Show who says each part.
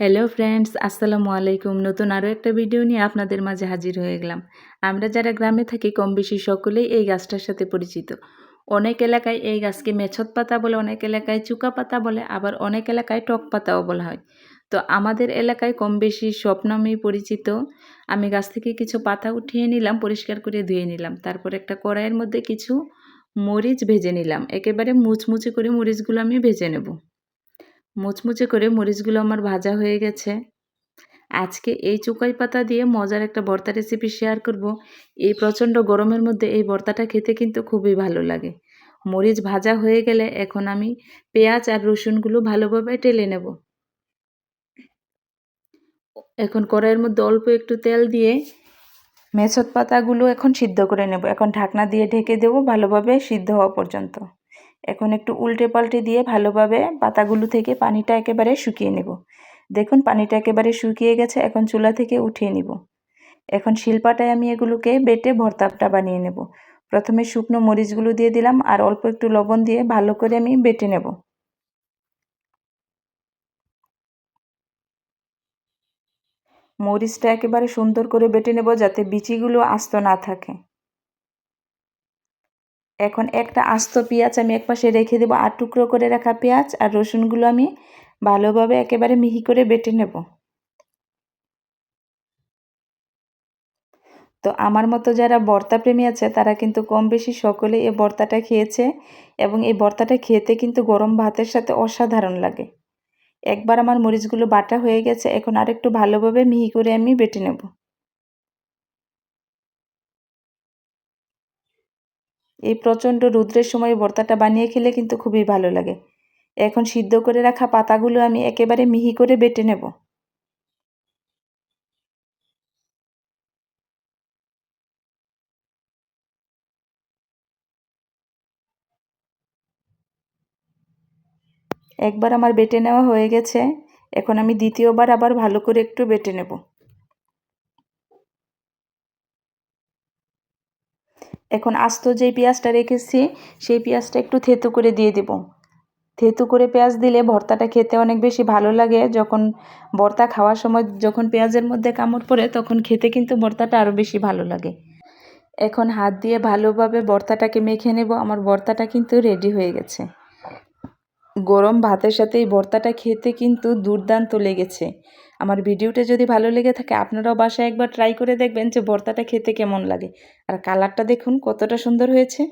Speaker 1: Hello friends আসসালামু আলাইকুম। নতুন আরও একটা ভিডিও নিয়ে আপনাদের মাঝে হাজির হয়ে গেলাম। আমরা যারা গ্রামে থাকি, কম বেশি সকলেই এই গাছটার সাথে পরিচিত। অনেক এলাকায় এই গাছকে মেছত পাতা বলে, অনেক এলাকায় চুকা পাতা বলে, আবার অনেক এলাকায় টক পাতাও বলা হয়। তো আমাদের এলাকায় কম বেশি সব পরিচিত। আমি গাছ থেকে কিছু পাতা উঠিয়ে নিলাম, পরিষ্কার করে ধুয়ে নিলাম। তারপর একটা কড়াইয়ের মধ্যে কিছু মরিচ ভেজে নিলাম। একেবারে মুচমুচে করে মরিচগুলো আমি ভেজে নেব। মুচমুচে করে মরিচগুলো আমার ভাজা হয়ে গেছে। আজকে এই চুকাই পাতা দিয়ে মজার একটা ভর্তা রেসিপি শেয়ার করব। এই প্রচণ্ড গরমের মধ্যে এই ভর্তাটা খেতে কিন্তু খুবই ভালো লাগে। মরিচ ভাজা হয়ে গেলে এখন আমি পেঁয়াজ আর রসুনগুলো ভালোভাবে টেলে নেব। এখন কড়াইয়ের মধ্যে অল্প একটু তেল দিয়ে মেছত পাতাগুলো এখন সিদ্ধ করে নেব। এখন ঢাকনা দিয়ে ঢেকে দেব ভালোভাবে সিদ্ধ হওয়া পর্যন্ত। এখন একটু উল্টে পাল্টে দিয়ে ভালোভাবে পাতাগুলো থেকে পানিটা একেবারে শুকিয়ে নেব। দেখুন, পানিটা একেবারে শুকিয়ে গেছে, এখন চুলা থেকে উঠিয়ে নিব। এখন শিলপাটায় আমি এগুলোকে বেটে ভর্তাটা বানিয়ে নেব। প্রথমে শুকনো মরিচগুলো দিয়ে দিলাম আর অল্প একটু লবণ দিয়ে ভালো করে আমি বেটে নেব। মরিচটা একেবারে সুন্দর করে বেটে নেব যাতে বিচিগুলো আস্ত না থাকে। এখন একটা আস্ত পেঁয়াজ আমি একপাশে রেখে দেবো। আর টুকরো করে রাখা পেঁয়াজ আর রসুনগুলো আমি ভালোভাবে একেবারে মিহি করে বেটে নেব। তো আমার মতো যারা বর্তা প্রেমী আছে, তারা কিন্তু কম বেশি সকলে এই বর্তাটা খেয়েছে এবং এই বর্তাটা খেতে কিন্তু গরম ভাতের সাথে অসাধারণ লাগে। একবার আমার মরিচগুলো বাটা হয়ে গেছে, এখন আরেকটু ভালোভাবে মিহি করে আমি বেটে নেব। এই প্রচণ্ড রুদ্রের সময় ভর্তাটা বানিয়ে খেলে কিন্তু খুবই ভালো লাগে। এখন সিদ্ধ করে রাখা পাতাগুলো আমি একেবারে মিহি করে বেটে নেব। একবার আমার বেটে নেওয়া হয়ে গেছে। এখন আমি দ্বিতীয়বার আবার ভালো করে একটু বেটে নেব। এখন আস্ত যেই পেঁয়াজটা রেখেছি, সেই পেঁয়াজটা একটু থেতু করে দিয়ে দেব। থেতু করে পেঁয়াজ দিলে ভর্তাটা খেতে অনেক বেশি ভালো লাগে। যখন ভর্তা খাওয়ার সময় যখন পেঁয়াজের মধ্যে কামড় পড়ে, তখন খেতে কিন্তু ভর্তাটা আরও বেশি ভালো লাগে। এখন হাত দিয়ে ভালোভাবে ভর্তাটাকে মেখে নেব। আমার ভর্তাটা কিন্তু রেডি হয়ে গেছে। গরম ভাতের সাথে এই ভর্তাটা খেতে কিন্তু দুর্দান্ত লেগেছে। আমার ভিডিওটা যদি ভালো লেগে থাকে, আপনারাও বাসায় একবার ট্রাই করে দেখবেন যে ভর্তাটা খেতে কেমন লাগে। আর কালারটা দেখুন কতটা সুন্দর হয়েছে।